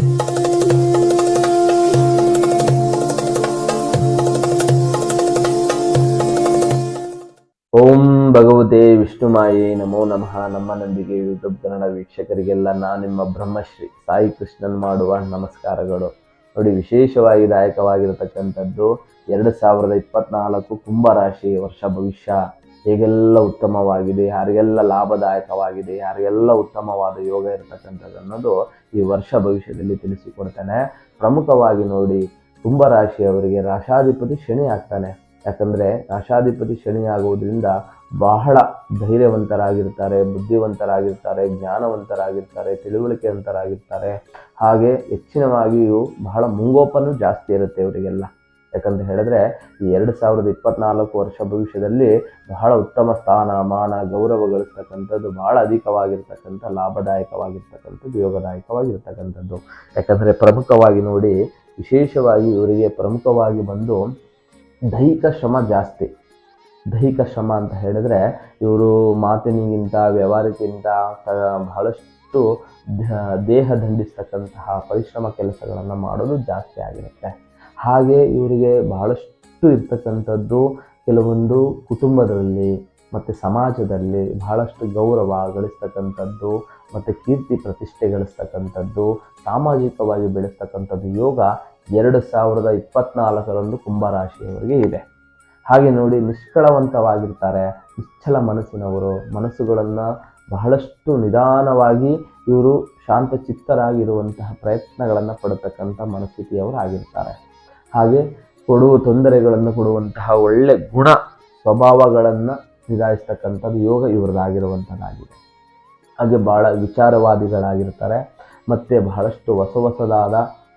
ಓಂ ಭಗವತೆ ವಿಷ್ಣುಮಾಯೇ ನಮೋ ನಮಃ. ನಮ್ಮ ನಂದಿಗೆ ಯೂಟ್ಯೂಬ್ ಕನ್ನಡ ವೀಕ್ಷಕರಿಗೆಲ್ಲ ನಾನು ನಿಮ್ಮ ಬ್ರಹ್ಮಶ್ರೀ ಸಾಯಿ ಕೃಷ್ಣನ್ ಮಾಡುವ ನಮಸ್ಕಾರಗಳು. ನೋಡಿ, ವಿಶೇಷವಾಗಿ ದಾಯಕವಾಗಿರತಕ್ಕಂಥದ್ದು ಎರಡು ಸಾವಿರದ ಇಪ್ಪತ್ನಾಲ್ಕು ಕುಂಭರಾಶಿ ವರ್ಷ ಭವಿಷ್ಯ. ಹೇಗೆಲ್ಲ ಉತ್ತಮವಾಗಿದೆ, ಯಾರಿಗೆಲ್ಲ ಲಾಭದಾಯಕವಾಗಿದೆ, ಯಾರಿಗೆಲ್ಲ ಉತ್ತಮವಾದ ಯೋಗ ಇರತಕ್ಕಂಥದ್ದು ಅನ್ನೋದು ಈ ವರ್ಷ ಭವಿಷ್ಯದಲ್ಲಿ ತಿಳಿಸಿಕೊಡ್ತಾನೆ. ಪ್ರಮುಖವಾಗಿ ನೋಡಿ, ಕುಂಭರಾಶಿಯವರಿಗೆ ರಾಶಾಧಿಪತಿ ಶನಿ ಆಗ್ತಾನೆ. ಯಾಕಂದ್ರೆ ರಾಶಾಧಿಪತಿ ಶನಿ ಆಗುವುದರಿಂದ ಬಹಳ ಧೈರ್ಯವಂತರಾಗಿರ್ತಾರೆ, ಬುದ್ಧಿವಂತರಾಗಿರ್ತಾರೆ, ಜ್ಞಾನವಂತರಾಗಿರ್ತಾರೆ ತಿಳುವಳಿಕೆವಂತರಾಗಿರ್ತಾರೆ ಹಾಗೆ ಹೆಚ್ಚಿನವಾಗಿಯೂ ಬಹಳ ಮುಂಗೋಪನೂ ಜಾಸ್ತಿ ಇರುತ್ತೆ ಇವರಿಗೆಲ್ಲ. ಯಾಕಂತ ಹೇಳಿದ್ರೆ ಈ ಎರಡು ಸಾವಿರದ ಇಪ್ಪತ್ನಾಲ್ಕು ವರ್ಷ ಭವಿಷ್ಯದಲ್ಲಿ ಬಹಳ ಉತ್ತಮ ಸ್ಥಾನ ಮಾನ ಗೌರವ ಗಳಿಸ್ತಕ್ಕಂಥದ್ದು ಬಹಳ ಅಧಿಕವಾಗಿರ್ತಕ್ಕಂಥ, ಲಾಭದಾಯಕವಾಗಿರ್ತಕ್ಕಂಥದ್ದು, ಯೋಗದಾಯಕವಾಗಿರ್ತಕ್ಕಂಥದ್ದು. ಯಾಕಂದ್ರೆ ಪ್ರಮುಖವಾಗಿ ನೋಡಿ, ವಿಶೇಷವಾಗಿ ಇವರಿಗೆ ಪ್ರಮುಖವಾಗಿ ಬಂದು ದೈಹಿಕ ಶ್ರಮ ಜಾಸ್ತಿ. ದೈಹಿಕ ಶ್ರಮ ಅಂತ ಹೇಳಿದ್ರೆ ಇವರು ಮಾತಿನಿಗಿಂತ ವ್ಯವಹಾರಕ್ಕಿಂತ ಬಹಳಷ್ಟು ದೇಹ ದಂಡಿಸ್ತಕ್ಕಂತಹ ಪರಿಶ್ರಮ ಕೆಲಸಗಳನ್ನು ಮಾಡೋದು ಜಾಸ್ತಿ ಆಗಿರುತ್ತೆ. ಹಾಗೆ ಇವರಿಗೆ ಬಹಳಷ್ಟು ಇರ್ತಕ್ಕಂಥದ್ದು ಕೆಲವೊಂದು ಕುಟುಂಬದಲ್ಲಿ ಮತ್ತು ಸಮಾಜದಲ್ಲಿ ಬಹಳಷ್ಟು ಗೌರವ ಗಳಿಸ್ತಕ್ಕಂಥದ್ದು ಮತ್ತು ಕೀರ್ತಿ ಪ್ರತಿಷ್ಠೆ ಗಳಿಸ್ತಕ್ಕಂಥದ್ದು, ಸಾಮಾಜಿಕವಾಗಿ ಬೆಳೆಸ್ತಕ್ಕಂಥದ್ದು ಯೋಗ ಎರಡು ಸಾವಿರದ ಇಪ್ಪತ್ನಾಲ್ಕರಂದು ಕುಂಭರಾಶಿಯವರಿಗೆ ಇದೆ. ಹಾಗೆ ನೋಡಿ ನಿಷ್ಕಳವಂತವಾಗಿರ್ತಾರೆ, ನಿಶ್ಚಲ ಮನಸ್ಸಿನವರು, ಮನಸ್ಸುಗಳನ್ನು ಬಹಳಷ್ಟು ನಿಧಾನವಾಗಿ ಇವರು ಶಾಂತಚಿತ್ತರಾಗಿರುವಂತಹ ಪ್ರಯತ್ನಗಳನ್ನು ಪಡತಕ್ಕಂಥ ಮನಸ್ಥಿತಿಯವರು ಆಗಿರ್ತಾರೆ. ಹಾಗೆ ಕೊಡುವ ತೊಂದರೆಗಳನ್ನು ಕೊಡುವಂತಹ ಒಳ್ಳೆ ಗುಣ ಸ್ವಭಾವಗಳನ್ನು ನಿಭಾಯಿಸ್ತಕ್ಕಂಥದ್ದು ಯೋಗ ಇವರದಾಗಿರುವಂಥದ್ದಾಗಿದೆ. ಹಾಗೆ ಬಹಳ ವಿಚಾರವಾದಿಗಳಾಗಿರ್ತಾರೆ. ಮತ್ತು ಬಹಳಷ್ಟು ಹೊಸ ಹೊಸದಾದ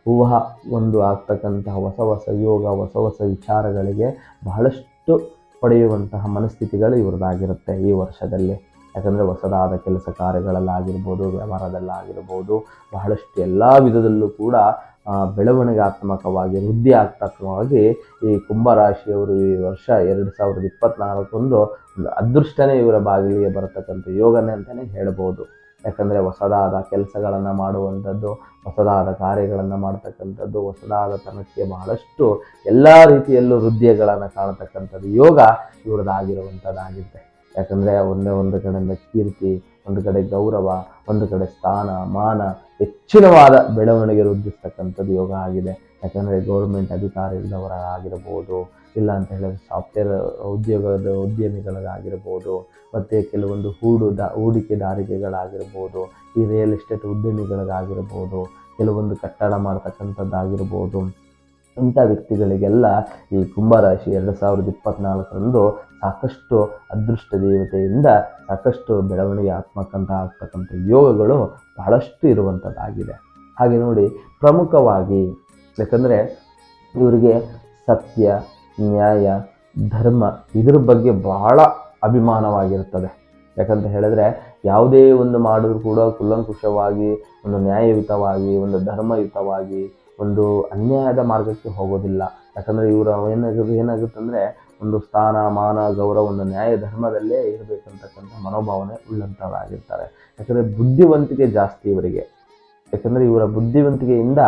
ಊಹ ಒಂದು ಆಗ್ತಕ್ಕಂತಹ ಹೊಸ ಹೊಸ ಯೋಗ, ಹೊಸ ಹೊಸ ವಿಚಾರಗಳಿಗೆ ಬಹಳಷ್ಟು ಪಡೆಯುವಂತಹ ಮನಸ್ಥಿತಿಗಳು ಇವ್ರದ್ದಾಗಿರುತ್ತೆ ಈ ವರ್ಷದಲ್ಲಿ. ಯಾಕಂದರೆ ಹೊಸದಾದ ಕೆಲಸ ಕಾರ್ಯಗಳಲ್ಲಾಗಿರ್ಬೋದು, ವ್ಯವಹಾರದಲ್ಲಾಗಿರ್ಬೋದು, ಬಹಳಷ್ಟು ಎಲ್ಲ ವಿಧದಲ್ಲೂ ಕೂಡ ಆ, ವೃದ್ಧಿ ಆಗ್ತಕ್ಕವಾಗಿ ಈ ಕುಂಭರಾಶಿಯವರು ಈ ವರ್ಷ ಎರಡು ಸಾವಿರದ ಇಪ್ಪತ್ನಾಲ್ಕೊಂದು ಒಂದು ಅದೃಷ್ಟನೇ ಇವರ ಬಾಗಿಲಿಗೆ ಬರತಕ್ಕಂಥ ಯೋಗನೇ ಅಂತಲೇ ಹೇಳ್ಬೋದು. ಯಾಕಂದರೆ ಹೊಸದಾದ ಕೆಲಸಗಳನ್ನು ಮಾಡುವಂಥದ್ದು ಹೊಸದಾದ ಕಾರ್ಯಗಳನ್ನು ಮಾಡ್ತಕ್ಕಂಥದ್ದು ಹೊಸದಾದ ತನಕ್ಕೆ ಬಹಳಷ್ಟು ಎಲ್ಲ ರೀತಿಯಲ್ಲೂ ವೃದ್ಧಿಗಳನ್ನು ಕಾಣತಕ್ಕಂಥದ್ದು ಯೋಗ ಇವ್ರದ್ದಾಗಿರುವಂಥದ್ದಾಗಿದೆ ಯಾಕಂದರೆ ಒಂದೇ ಒಂದು ಕಡೆಯಿಂದ ಕೀರ್ತಿ, ಒಂದು ಕಡೆ ಗೌರವ, ಒಂದು ಕಡೆ ಸ್ಥಾನ, ಮಾನ, ಹೆಚ್ಚಿನವಾದ ಬೆಳವಣಿಗೆ ವೃದ್ಧಿಸ್ತಕ್ಕಂಥದ್ದು ಯೋಗ ಆಗಿದೆ. ಯಾಕಂದರೆ ಗೌರ್ಮೆಂಟ್ ಅಧಿಕಾರಿಗಳವರ ಆಗಿರ್ಬೋದು, ಇಲ್ಲ ಅಂತ ಹೇಳಿದ್ರೆ ಸಾಫ್ಟ್ವೇರ್ ಉದ್ಯೋಗದ ಉದ್ಯಮಿಗಳಾಗಿರ್ಬೋದು, ಮತ್ತು ಕೆಲವೊಂದು ಹೂಡು ದ, ಹೂಡಿಕೆದಾರಿಕೆಗಳಾಗಿರ್ಬೋದು, ಈ ರಿಯಲ್ ಎಸ್ಟೇಟ್ ಉದ್ಯಮಿಗಳಿಗಾಗಿರ್ಬೋದು ಕೆಲವೊಂದು ಕಟ್ಟಡ ಮಾಡ್ತಕ್ಕಂಥದ್ದಾಗಿರ್ಬೋದು ಇಂಥ ವ್ಯಕ್ತಿಗಳಿಗೆಲ್ಲ ಈ ಕುಂಭರಾಶಿ ಎರಡು ಸಾವಿರದ ಇಪ್ಪತ್ನಾಲ್ಕರಂದು ಸಾಕಷ್ಟು ಅದೃಷ್ಟ ದೇವತೆಯಿಂದ ಸಾಕಷ್ಟು ಬೆಳವಣಿಗೆ ಆತ್ಮಕಂತ ಆಗ್ತಕ್ಕಂಥ ಯೋಗಗಳು ಬಹಳಷ್ಟು ಇರುವಂಥದ್ದಾಗಿದೆ. ಹಾಗೆ ನೋಡಿ, ಪ್ರಮುಖವಾಗಿ ಯಾಕಂದರೆ ಇವರಿಗೆ ಸತ್ಯ, ನ್ಯಾಯ, ಧರ್ಮ ಇದ್ರ ಬಗ್ಗೆ ಬಹಳ ಅಭಿಮಾನವಾಗಿರುತ್ತದೆ. ಯಾಕಂತ ಹೇಳಿದ್ರೆ ಯಾವುದೇ ಒಂದು ಮಾಡಿದ್ರು ಕೂಡ ಕುಲಂಕುಷವಾಗಿ, ಒಂದು ನ್ಯಾಯಯುತವಾಗಿ, ಒಂದು ಧರ್ಮಯುತವಾಗಿ ಒಂದು ಅನ್ಯಾಯದ ಮಾರ್ಗಕ್ಕೆ ಹೋಗೋದಿಲ್ಲ. ಯಾಕಂದರೆ ಇವರ ಏನಾಗುತ್ತೆ ಏನಾಗುತ್ತಂದರೆ ಒಂದು ಸ್ಥಾನ, ಮಾನ, ಗೌರವ, ಒಂದು ನ್ಯಾಯ ಧರ್ಮದಲ್ಲೇ ಇರಬೇಕಂತಕ್ಕಂಥ ಮನೋಭಾವನೆ ಉಳ್ಳಂಥವರಾಗಿರ್ತಾರೆ. ಯಾಕಂದರೆ ಬುದ್ಧಿವಂತಿಕೆ ಜಾಸ್ತಿ ಇವರಿಗೆ. ಯಾಕಂದರೆ ಇವರ ಬುದ್ಧಿವಂತಿಕೆಯಿಂದ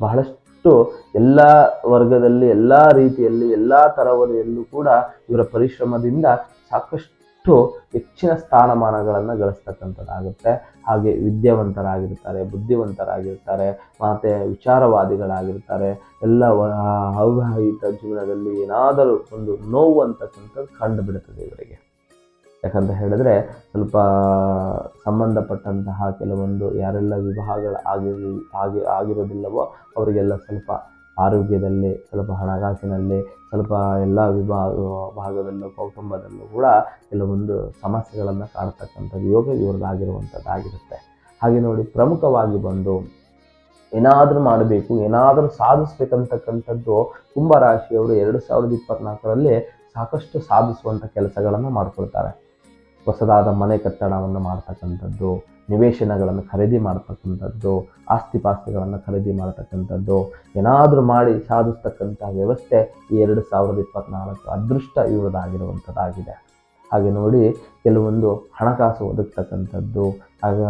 ಬಹಳಷ್ಟು ಎಲ್ಲ ವರ್ಗದಲ್ಲಿ, ಎಲ್ಲ ರೀತಿಯಲ್ಲಿ, ಎಲ್ಲ ತರವರಿಯಲ್ಲೂ ಕೂಡ ಇವರ ಪರಿಶ್ರಮದಿಂದ ಸಾಕಷ್ಟು ಹೆಚ್ಚಿನ ಸ್ಥಾನಮಾನಗಳನ್ನು ಗಳಿಸ್ತಕ್ಕಂಥದ್ದಾಗುತ್ತೆ. ಹಾಗೆ ವಿದ್ಯಾವಂತರಾಗಿರ್ತಾರೆ, ಬುದ್ಧಿವಂತರಾಗಿರ್ತಾರೆ ಮತ್ತು ವಿಚಾರವಾದಿಗಳಾಗಿರ್ತಾರೆ, ಎಲ್ಲ ಅವಿವಾಹಿತ ಜೀವನದಲ್ಲಿ ಏನಾದರೂ ಒಂದು ನೋವು ಅಂತಕ್ಕಂಥದ್ದು ಕಂಡುಬಿಡುತ್ತದೆ ಇವರಿಗೆ. ಯಾಕಂತ ಹೇಳಿದ್ರೆ ಸ್ವಲ್ಪ ಸಂಬಂಧಪಟ್ಟಂತಹ ಕೆಲವೊಂದು ಯಾರೆಲ್ಲ ವಿವಾಹಗಳು ಆಗಿ ಆಗಿ ಆಗಿರೋದಿಲ್ಲವೋ ಅವರಿಗೆಲ್ಲ ಸ್ವಲ್ಪ ಆರೋಗ್ಯದಲ್ಲಿ, ಸ್ವಲ್ಪ ಹಣಕಾಸಿನಲ್ಲಿ, ಸ್ವಲ್ಪ ಎಲ್ಲ ವಿಭಾಗ ಭಾಗದಲ್ಲೂ, ಕೌಟುಂಬದಲ್ಲೂ ಕೂಡ ಕೆಲವೊಂದು ಸಮಸ್ಯೆಗಳನ್ನು ಕಾಡ್ತಕ್ಕಂಥದ್ದು ಯೋಗ ಇವ್ರದ್ದಾಗಿರುವಂಥದ್ದಾಗಿರುತ್ತೆ. ಹಾಗೆ ನೋಡಿ, ಪ್ರಮುಖವಾಗಿ ಬಂದು ಏನಾದರೂ ಮಾಡಬೇಕು, ಏನಾದರೂ ಸಾಧಿಸ್ಬೇಕಂತಕ್ಕಂಥದ್ದು ಕುಂಭರಾಶಿಯವರು ಎರಡು ಸಾವಿರದ ಇಪ್ಪತ್ನಾಲ್ಕರಲ್ಲಿ ಸಾಕಷ್ಟು ಸಾಧಿಸುವಂಥ ಕೆಲಸಗಳನ್ನು ಮಾಡ್ಕೊಳ್ತಾರೆ. ಹೊಸದಾದ ಮನೆ ಕಟ್ಟಡವನ್ನು ಮಾಡ್ತಕ್ಕಂಥದ್ದು ನಿವೇಶನಗಳನ್ನು ಖರೀದಿ ಮಾಡ್ತಕ್ಕಂಥದ್ದು ಆಸ್ತಿಪಾಸ್ತಿಗಳನ್ನು ಖರೀದಿ ಮಾಡ್ತಕ್ಕಂಥದ್ದು, ಏನಾದರೂ ಮಾಡಿ ಸಾಧಿಸ್ತಕ್ಕಂಥ ವ್ಯವಸ್ಥೆ ಈ ಎರಡು ಸಾವಿರದ ಇಪ್ಪತ್ನಾಲ್ಕು ಅದೃಷ್ಟ ಇವ್ರದ್ದಾಗಿರುವಂಥದ್ದಾಗಿದೆ ಹಾಗೆ ನೋಡಿ, ಕೆಲವೊಂದು ಹಣಕಾಸು ಒದಗ್ತಕ್ಕಂಥದ್ದು, ಆಗ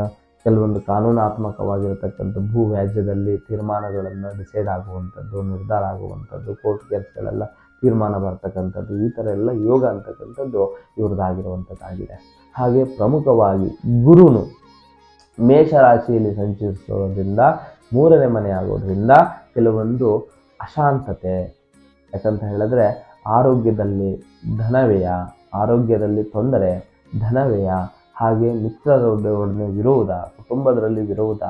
ಕೆಲವೊಂದು ಕಾನೂನಾತ್ಮಕವಾಗಿರತಕ್ಕಂಥ ಭೂ ವ್ಯಾಜ್ಯದಲ್ಲಿ ತೀರ್ಮಾನಗಳನ್ನು ಡಿಸೈಡ್ ಆಗುವಂಥದ್ದು, ನಿರ್ಧಾರ ಆಗುವಂಥದ್ದು ಕೋರ್ಟ್ ಕೇಸ್ಗಳೆಲ್ಲ ತೀರ್ಮಾನ ಬರ್ತಕ್ಕಂಥದ್ದು, ಈ ಥರ ಎಲ್ಲ ಯೋಗ ಅಂತಕ್ಕಂಥದ್ದು ಇವ್ರದ್ದಾಗಿರುವಂಥದ್ದಾಗಿದೆ. ಹಾಗೆ ಪ್ರಮುಖವಾಗಿ ಗುರುನು ಮೇಷರಾಶಿಯಲ್ಲಿ ಸಂಚರಿಸೋದ್ರಿಂದ ಮೂರನೇ ಮನೆ ಆಗೋದ್ರಿಂದ ಕೆಲವೊಂದು ಅಶಾಂತತೆ. ಯಾಕಂತ ಹೇಳಿದ್ರೆ ಆರೋಗ್ಯದಲ್ಲಿ ಧನವ್ಯಯ, ಆರೋಗ್ಯದಲ್ಲಿ ತೊಂದರೆ, ಧನವ್ಯಯ, ಹಾಗೆ ಮಿತ್ರರೊಡನೆ ವಿರೋಧ ಕುಟುಂಬದರಲ್ಲಿ ವಿರೋಧ,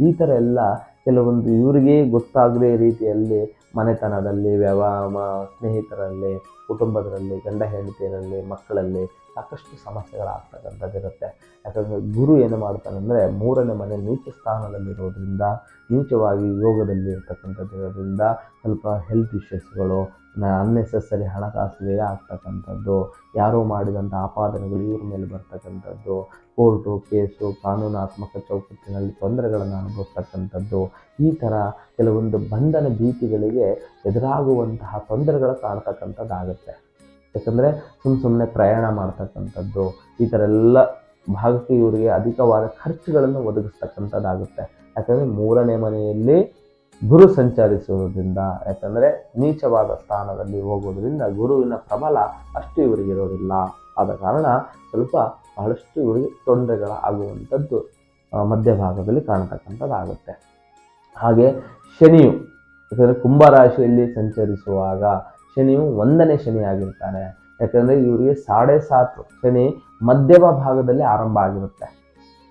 ಈ ಥರ ಎಲ್ಲ ಕೆಲವೊಂದು ಇವರಿಗೆ ಗೊತ್ತಾಗದೇ ರೀತಿಯಲ್ಲಿ ಮನೆತನದಲ್ಲಿ ವ್ಯವಹಾರ ಸ್ನೇಹಿತರಲ್ಲಿ ಕುಟುಂಬದರಲ್ಲಿ ಗಂಡ ಹೆಂಡತಿಯರಲ್ಲಿ ಮಕ್ಕಳಲ್ಲಿ ಸಾಕಷ್ಟು ಸಮಸ್ಯೆಗಳಾಗ್ತಕ್ಕಂಥದ್ದಿರುತ್ತೆ ಯಾಕಂದರೆ ಗುರು ಏನು ಮಾಡ್ತಾನಂದರೆ ಮೂರನೇ ಮನೆ ನೀಚ ಸ್ಥಾನದಲ್ಲಿರೋದ್ರಿಂದ, ನೀಚವಾಗಿ ಯೋಗದಲ್ಲಿ ಇರ್ತಕ್ಕಂಥದ್ದಿರೋದ್ರಿಂದ ಸ್ವಲ್ಪ ಹೆಲ್ತ್ ಇಶ್ಯೂಸ್ಗಳು ಅನ್ನೆಸೆಸರಿ ಹಣಕಾಸು ವ್ಯಯ ಆಗ್ತಕ್ಕಂಥದ್ದು, ಯಾರೋ ಮಾಡಿದಂಥ ಆಪಾದನೆಗಳು ಇವ್ರ ಮೇಲೆ ಬರ್ತಕ್ಕಂಥದ್ದು, ಕೋರ್ಟು, ಕೇಸು, ಕಾನೂನಾತ್ಮಕ ಚೌಕಟ್ಟಿನಲ್ಲಿ ತೊಂದರೆಗಳನ್ನು ಅನುಭವಿಸ್ತಕ್ಕಂಥದ್ದು, ಈ ಥರ ಕೆಲವೊಂದು ಬಂಧನ ಭೀತಿಗಳಿಗೆ ಎದುರಾಗುವಂತಹ ತೊಂದರೆಗಳು ಕಾಣ್ತಕ್ಕಂಥದ್ದಾಗುತ್ತೆ. ಯಾಕಂದರೆ ಸುಮ್ಮ ಸುಮ್ಮನೆ ಪ್ರಯಾಣ ಮಾಡ್ತಕ್ಕಂಥದ್ದು, ಈ ಥರ ಎಲ್ಲ ಭಾಗಕ್ಕೆ ಇವರಿಗೆ ಅಧಿಕವಾದ ಖರ್ಚುಗಳನ್ನು ಒದಗಿಸ್ತಕ್ಕಂಥದ್ದಾಗುತ್ತೆ. ಯಾಕಂದರೆ ಮೂರನೇ ಮನೆಯಲ್ಲಿ ಗುರು ಸಂಚರಿಸುವುದರಿಂದ ಯಾಕಂದರೆ ನೀಚವಾದ ಸ್ಥಾನದಲ್ಲಿ ಹೋಗೋದ್ರಿಂದ ಗುರುವಿನ ಪ್ರಬಲ ಅಷ್ಟು ಇವರಿಗೆ ಇರೋದಿಲ್ಲ. ಆದ ಕಾರಣ ಸ್ವಲ್ಪ ಬಹಳಷ್ಟು ಇವರಿಗೆ ತೊಂದರೆಗಳ ಆಗುವಂಥದ್ದು ಆ, ಮಧ್ಯಭಾಗದಲ್ಲಿ ಕಾಣತಕ್ಕಂಥದ್ದಾಗುತ್ತೆ. ಹಾಗೆ ಶನಿಯು ಯಾಕಂದರೆ ಕುಂಭರಾಶಿಯಲ್ಲಿ ಸಂಚರಿಸುವಾಗ ಶನಿಯು ಒಂದನೇ ಶನಿಯಾಗಿರ್ತಾನೆ ಯಾಕಂದರೆ ಇವರಿಗೆ ಸಾಡೆ ಸಾತು ಶನಿ ಮಧ್ಯಮ ಭಾಗದಲ್ಲಿ ಆರಂಭ ಆಗಿರುತ್ತೆ.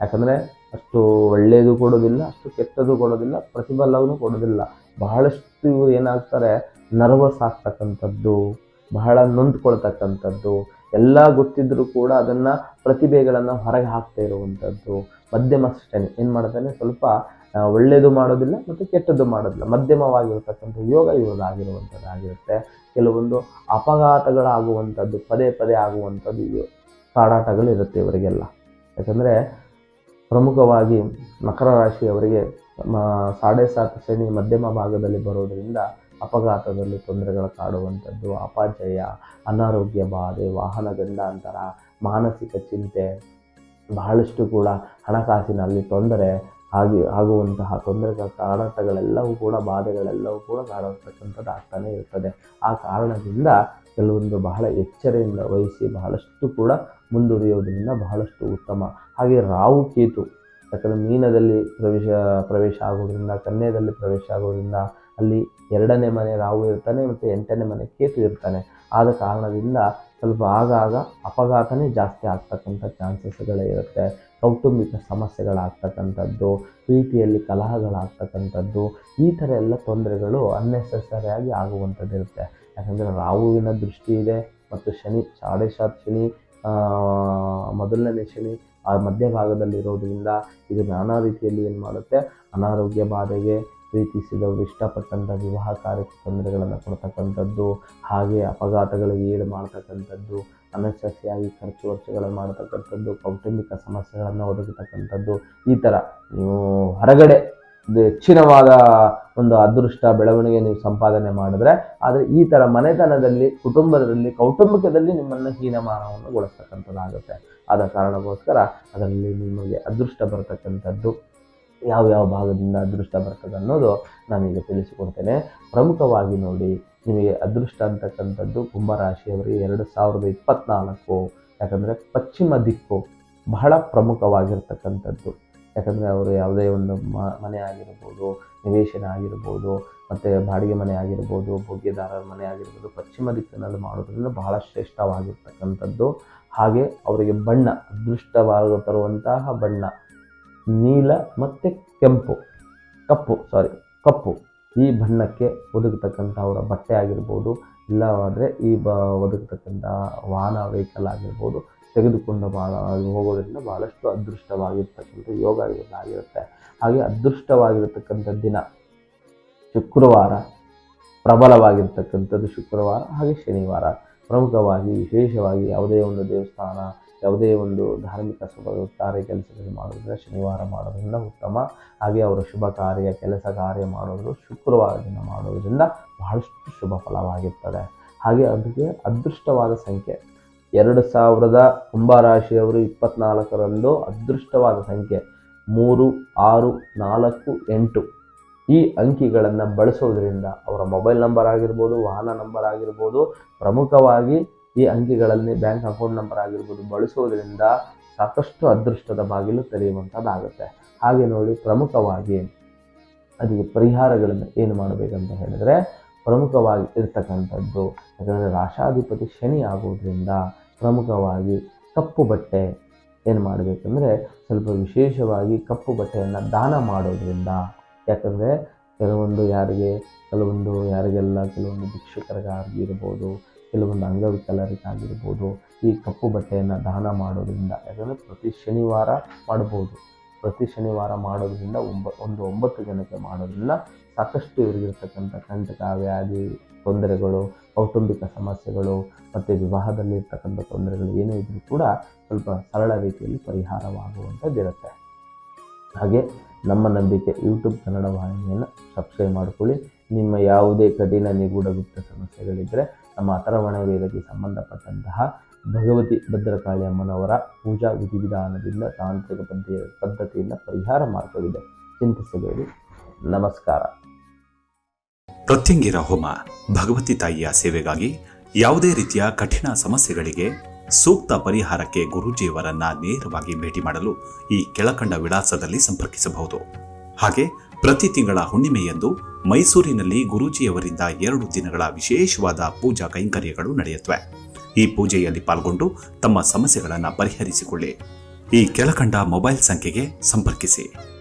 ಯಾಕಂದರೆ ಅಷ್ಟು ಒಳ್ಳೆಯದು ಕೊಡೋದಿಲ್ಲ, ಅಷ್ಟು ಕೆಟ್ಟದ್ದು ಕೊಡೋದಿಲ್ಲ ಪ್ರತಿಫಲವನ್ನು ಕೊಡೋದಿಲ್ಲ. ಬಹಳಷ್ಟು ಇವರು ಏನಾಗ್ತಾರೆ, ನರ್ವಸ್ ಆಗ್ತಕ್ಕಂಥದ್ದು, ಬಹಳ ನೊಂದ್ಕೊಳ್ತಕ್ಕಂಥದ್ದು, ಎಲ್ಲ ಗೊತ್ತಿದ್ದರೂ ಕೂಡ ಅದನ್ನು ಪ್ರತಿಭೆಗಳನ್ನು ಹೊರಗೆ ಹಾಕ್ತಾ ಇರುವಂಥದ್ದು. ಮಧ್ಯಮ ಸೃಷ್ಟನೆ ಏನು ಮಾಡ್ತಾನೆ ಸ್ವಲ್ಪ ಒಳ್ಳೆಯದು ಮಾಡೋದಿಲ್ಲ ಮತ್ತು ಕೆಟ್ಟದ್ದು ಮಾಡೋದಿಲ್ಲ. ಮಧ್ಯಮವಾಗಿರ್ತಕ್ಕಂಥ ಯೋಗ ಇವರದಾಗಿರುವಂಥದ್ದಾಗಿರುತ್ತೆ ಕೆಲವೊಂದು ಅಪಘಾತಗಳಾಗುವಂಥದ್ದು, ಪದೇ ಪದೇ ಆಗುವಂಥದ್ದು ಕಾಡಾಟಗಳು ಇರುತ್ತೆ ಇವರಿಗೆಲ್ಲ. ಯಾಕಂದರೆ ಪ್ರಮುಖವಾಗಿ ಮಕರ ರಾಶಿಯವರಿಗೆ ಸಾಡೆ ಸಾತ್ ಶನಿ ಮಧ್ಯಮ ಭಾಗದಲ್ಲಿ ಬರೋದರಿಂದ ಅಪಘಾತದಲ್ಲಿ ತೊಂದರೆಗಳು ಕಾಡುವಂಥದ್ದು, ಅಪಾಜಯ, ಅನಾರೋಗ್ಯ ಬಾಧೆ, ವಾಹನ ಗಂಡಾಂತರ, ಮಾನಸಿಕ ಚಿಂತೆ, ಬಹಳಷ್ಟು ಕೂಡ ಹಣಕಾಸಿನಲ್ಲಿ ತೊಂದರೆ ಆಗಿ, ಆಗುವಂತಹ ತೊಂದರೆಗಳ ಕಾರಣಗಳೆಲ್ಲವೂ ಕೂಡ, ಬಾಧೆಗಳೆಲ್ಲವೂ ಕೂಡ ಕಾಡತಕ್ಕಂಥದ್ದು ಆಗ್ತಾನೆ ಇರ್ತದೆ. ಆ ಕಾರಣದಿಂದ ಕೆಲವೊಂದು ಬಹಳ ಎಚ್ಚರಿಯಿಂದ ವಹಿಸಿ ಬಹಳಷ್ಟು ಕೂಡ ಮುಂದುವರಿಯೋದರಿಂದ ಬಹಳಷ್ಟು ಉತ್ತಮ. ಹಾಗೆ ರಾವು ಕೇತು, ಯಾಕಂದರೆ ಮೀನದಲ್ಲಿ ಪ್ರವೇಶ ಪ್ರವೇಶ ಆಗೋದ್ರಿಂದ ಕನ್ಯದಲ್ಲಿ ಪ್ರವೇಶ ಆಗೋದ್ರಿಂದ ಅಲ್ಲಿ ಎರಡನೇ ಮನೆ ರಾವು ಇರ್ತಾನೆ ಮತ್ತು ಎಂಟನೇ ಮನೆ ಕೇತು ಇರ್ತಾನೆ. ಆದ ಕಾರಣದಿಂದ ಸ್ವಲ್ಪ ಆಗಾಗ ಅಪಘಾತನೇ ಜಾಸ್ತಿ ಆಗ್ತಕ್ಕಂಥ ಚಾನ್ಸಸ್ಗಳೇ ಇರುತ್ತೆ. ಕೌಟುಂಬಿಕ ಸಮಸ್ಯೆಗಳಾಗ್ತಕ್ಕಂಥದ್ದು, ಪ್ರೀತಿಯಲ್ಲಿ ಕಲಹಗಳಾಗ್ತಕ್ಕಂಥದ್ದು, ಈ ಥರ ಎಲ್ಲ ತೊಂದರೆಗಳು ಅನ್ನೆಸೆಸರಿಯಾಗಿ ಆಗುವಂಥದ್ದಿರುತ್ತೆ. ಯಾಕಂದರೆ ರಾಹುವಿನ ದೃಷ್ಟಿ ಇದೆ ಮತ್ತು ಶನಿ, ಸಾಡೆ ಸಾತ್ ಶನಿ ಮೊದಲನೇ ಶನಿ, ಆ ಮಧ್ಯಭಾಗದಲ್ಲಿರೋದ್ರಿಂದ ಇದು ನಾನಾ ರೀತಿಯಲ್ಲಿ ಏನು ಮಾಡುತ್ತೆ? ಅನಾರೋಗ್ಯ ಬಾಧೆಗೆ ಪ್ರೀತಿಸಿದವರು ಇಷ್ಟಪಟ್ಟಂಥ ವಿವಾಹ ಕಾರ್ಯಕ್ಕೆ ತೊಂದರೆಗಳನ್ನು ಕೊಡ್ತಕ್ಕಂಥದ್ದು, ಹಾಗೆ ಅಪಘಾತಗಳಿಗೆ ಈಡು ಮಾಡ್ತಕ್ಕಂಥದ್ದು ಅನಶಸ್ಯಾಗಿ ಖರ್ಚು ವೆಚ್ಚಗಳನ್ನು ಮಾಡ್ತಕ್ಕಂಥದ್ದು, ಕೌಟುಂಬಿಕ ಸಮಸ್ಯೆಗಳನ್ನು ಒದಗತಕ್ಕಂಥದ್ದು, ಈ ಥರ ನೀವು ಹೊರಗಡೆ ಹೆಚ್ಚಿನವಾದ ಒಂದು ಅದೃಷ್ಟ ಬೆಳವಣಿಗೆ ನೀವು ಸಂಪಾದನೆ ಮಾಡಿದ್ರೆ, ಆದರೆ ಈ ಥರ ಮನೆತನದಲ್ಲಿ, ಕುಟುಂಬದಲ್ಲಿ, ಕೌಟುಂಬಿಕದಲ್ಲಿ ನಿಮ್ಮನ್ನು ಹೀನಮಾನವನ್ನು ಗೊಳಿಸ್ತಕ್ಕಂಥದ್ದಾಗುತ್ತೆ. ಆದ ಕಾರಣಕ್ಕೋಸ್ಕರ ಅದರಲ್ಲಿ ನಿಮಗೆ ಅದೃಷ್ಟ ಬರ್ತಕ್ಕಂಥದ್ದು, ಯಾವ ಯಾವ ಭಾಗದಿಂದ ಅದೃಷ್ಟ ಬರ್ತದೆ ಅನ್ನೋದು ನಾನೀಗ ತಿಳಿಸಿಕೊಡ್ತೇನೆ. ಪ್ರಮುಖವಾಗಿ ನೋಡಿ, ನಿಮಗೆ ಅದೃಷ್ಟ ಅಂತಕ್ಕಂಥದ್ದು ಕುಂಭರಾಶಿಯವರಿಗೆ ಎರಡು ಸಾವಿರದ ಇಪ್ಪತ್ತ್ನಾಲ್ಕು ಯಾಕಂದರೆ ಪಶ್ಚಿಮ ದಿಕ್ಕು ಬಹಳ ಪ್ರಮುಖವಾಗಿರ್ತಕ್ಕಂಥದ್ದು. ಯಾಕಂದರೆ ಅವರು ಯಾವುದೇ ಒಂದು ಮನೆ ಆಗಿರ್ಬೋದು, ನಿವೇಶನ ಆಗಿರ್ಬೋದು, ಮತ್ತು ಬಾಡಿಗೆ ಮನೆ ಆಗಿರ್ಬೋದು, ಭೋಗ್ಯದಾರರ ಮನೆ ಆಗಿರ್ಬೋದು, ಪಶ್ಚಿಮ ದಿಕ್ಕಿನಲ್ಲಿ ಮಾಡೋದ್ರಿಂದ ಬಹಳ ಶ್ರೇಷ್ಠವಾಗಿರ್ತಕ್ಕಂಥದ್ದು. ಹಾಗೆ ಅವರಿಗೆ ಬಣ್ಣ, ಅದೃಷ್ಟವಾಗ ತರುವಂತಹ ಬಣ್ಣ, ನೀಲ ಮತ್ತು ಕೆಂಪು, ಕಪ್ಪು ಸಾರಿ ಕಪ್ಪು. ಈ ಬಣ್ಣಕ್ಕೆ ಒದಗತಕ್ಕಂಥ ಅವರ ಬಟ್ಟೆ ಆಗಿರ್ಬೋದು, ಇಲ್ಲವಾದರೆ ಈ ಬ ಒದಗತಕ್ಕಂಥ ವಾಹನ ವೆಹಿಕಲ್ ಆಗಿರ್ಬೋದು ತೆಗೆದುಕೊಂಡು ಭಾಳ ಹೋಗೋದರಿಂದ ಭಾಳಷ್ಟು ಅದೃಷ್ಟವಾಗಿರ್ತಕ್ಕಂಥ ಯೋಗ ಆಗಿರುತ್ತೆ. ಹಾಗೆ ಅದೃಷ್ಟವಾಗಿರತಕ್ಕಂಥ ದಿನ ಶುಕ್ರವಾರ, ಪ್ರಬಲವಾಗಿರ್ತಕ್ಕಂಥದ್ದು ಶುಕ್ರವಾರ, ಹಾಗೆ ಶನಿವಾರ. ಪ್ರಮುಖವಾಗಿ, ವಿಶೇಷವಾಗಿ ಯಾವುದೇ ಒಂದು ದೇವಸ್ಥಾನ, ಯಾವುದೇ ಒಂದು ಧಾರ್ಮಿಕ ಶುಭ ಕಾರ್ಯ ಕೆಲಸಗಳು ಮಾಡೋದ್ರಿಂದ ಶನಿವಾರ ಮಾಡೋದ್ರಿಂದ ಉತ್ತಮ. ಹಾಗೆ ಅವರ ಶುಭ ಕಾರ್ಯ, ಕೆಲಸ ಕಾರ್ಯ ಮಾಡೋದು ಶುಕ್ರವಾರ ದಿನ ಮಾಡೋದ್ರಿಂದ ಬಹಳಷ್ಟು ಶುಭ ಫಲವಾಗಿರ್ತದೆ. ಹಾಗೆ ಅದಕ್ಕೆ ಅದೃಷ್ಟವಾದ ಸಂಖ್ಯೆ. ಎರಡು ಸಾವಿರದ ಕುಂಭರಾಶಿಯವರು ಇಪ್ಪತ್ನಾಲ್ಕರಂದು ಅದೃಷ್ಟವಾದ ಸಂಖ್ಯೆ. ಮೂರು, ಆರು, ನಾಲ್ಕು, ಎಂಟು. ಈ ಅಂಕಿಗಳನ್ನು ಬಳಸೋದ್ರಿಂದ ಅವರ ಮೊಬೈಲ್ ನಂಬರ್ ಆಗಿರ್ಬೋದು, ವಾಹನ ನಂಬರ್ ಆಗಿರ್ಬೋದು, ಪ್ರಮುಖವಾಗಿ ಈ ಅಂಕಿಗಳಲ್ಲಿ ಬ್ಯಾಂಕ್ ಅಕೌಂಟ್ ನಂಬರ್ ಆಗಿರ್ಬೋದು ಬಳಸೋದ್ರಿಂದ ಸಾಕಷ್ಟು ಅದೃಷ್ಟದ ಬಾಗಿಲು ತೆರೆಯುವಂಥದ್ದಾಗುತ್ತೆ. ಹಾಗೆ ನೋಡಿ ಪ್ರಮುಖವಾಗಿ ಅದಕ್ಕೆ ಪರಿಹಾರಗಳನ್ನು ಏನು ಮಾಡಬೇಕಂತ ಹೇಳಿದ್ರೆ ಪ್ರಮುಖವಾಗಿ ಇರ್ತಕ್ಕಂಥದ್ದು. ಯಾಕಂದರೆ ರಾಶಾಧಿಪತಿ ಶನಿ ಆಗೋದ್ರಿಂದ ಪ್ರಮುಖವಾಗಿ ಕಪ್ಪು ಬಟ್ಟೆ ಏನು ಮಾಡಬೇಕಂದ್ರೆ ಸ್ವಲ್ಪ ವಿಶೇಷವಾಗಿ ಕಪ್ಪು ಬಟ್ಟೆಯನ್ನು ದಾನ ಮಾಡೋದ್ರಿಂದ. ಯಾಕಂದರೆ ಕೆಲವೊಂದು ಯಾರಿಗೆ, ಕೆಲವೊಂದು ಯಾರಿಗೆಲ್ಲ ಕೆಲವೊಂದು ಭಿಕ್ಷುಕರಿಗಾಗಿರ್ಬೋದು ಕೆಲವೊಂದು ಅಂಗವಿಕಲರಿಗಾಗಿರ್ಬೋದು ಈ ಕಪ್ಪು ಬಟ್ಟೆಯನ್ನು ದಾನ ಮಾಡೋದ್ರಿಂದ. ಯಾಕಂದರೆ ಪ್ರತಿ ಶನಿವಾರ ಮಾಡ್ಬೋದು. ಪ್ರತಿ ಶನಿವಾರ ಮಾಡೋದ್ರಿಂದ ಒಂಬ, ಒಂದು ಒಂಬತ್ತು ಜನಕ್ಕೆ ಮಾಡೋದ್ರಿಂದ ಸಾಕಷ್ಟು ಇವರಿಗಿರ್ತಕ್ಕಂಥ ಕಂಟಕ ವ್ಯಾಧಿ ತೊಂದರೆಗಳು, ಕೌಟುಂಬಿಕ ಸಮಸ್ಯೆಗಳು ಮತ್ತು ವಿವಾಹದಲ್ಲಿ ಇರ್ತಕ್ಕಂಥ ತೊಂದರೆಗಳು ಏನೇ ಇದ್ದರೂ ಕೂಡ ಸ್ವಲ್ಪ ಸರಳ ರೀತಿಯಲ್ಲಿ ಪರಿಹಾರವಾಗುವಂಥದ್ದಿರುತ್ತೆ ಹಾಗೆ ನಮ್ಮ ನಂಬಿಕೆ ಯೂಟ್ಯೂಬ್ ಕನ್ನಡ ವಾಹಿನಿಯನ್ನು ಸಬ್ಸ್ಕ್ರೈಬ್ ಮಾಡಿಕೊಳ್ಳಿ. ನಿಮ್ಮ ಯಾವುದೇ ಕಠಿಣ ನಿಗೂಢ ಗುಪ್ತ ಸಮಸ್ಯೆಗಳಿದ್ದರೆ ನಮ್ಮ ಅಥರ್ವಣ ವೇದಕ್ಕೆ ಸಂಬಂಧಪಟ್ಟಂತಹ ಭಗವತಿ ಭದ್ರಕಾಳಿ ಅಮ್ಮನವರ ಪೂಜಾ ವಿಧಿವಿಧಾನದಿಂದ ತಾಂತ್ರಿಕ ಪದ್ಧ ಪದ್ಧತಿಯಿಂದ ಪರಿಹಾರ ಮಾರ್ಗವಿದೆ. ಚಿಂತಿಸಬೇಡಿ. ನಮಸ್ಕಾರ. ಪ್ರತ್ಯಂಗಿರ ಹೋಮ ಭಗವತಿ ತಾಯಿಯ ಸೇವೆಗಾಗಿ ಯಾವುದೇ ರೀತಿಯ ಕಠಿಣ ಸಮಸ್ಯೆಗಳಿಗೆ ಸೂಕ್ತ ಪರಿಹಾರಕ್ಕೆ ಗುರೂಜಿಯವರನ್ನ ನೇರವಾಗಿ ಭೇಟಿ ಮಾಡಲು ಈ ಕೆಳಕಂಡ ವಿಳಾಸದಲ್ಲಿ ಸಂಪರ್ಕಿಸಬಹುದು. ಹಾಗೆ ಪ್ರತಿ ತಿಂಗಳ ಹುಣ್ಣಿಮೆಯಂದು ಮೈಸೂರಿನಲ್ಲಿ ಗುರೂಜಿಯವರಿಂದ ಎರಡು ದಿನಗಳ ವಿಶೇಷವಾದ ಪೂಜಾ ಕೈಂಕರ್ಯಗಳು ನಡೆಯುತ್ತವೆ. ಈ ಪೂಜೆಯಲ್ಲಿ ಪಾಲ್ಗೊಂಡು ತಮ್ಮ ಸಮಸ್ಯೆಗಳನ್ನು ಪರಿಹರಿಸಿಕೊಳ್ಳಿ. ಈ ಕೆಳಕಂಡ ಮೊಬೈಲ್ ಸಂಖ್ಯೆಗೆ ಸಂಪರ್ಕಿಸಿ.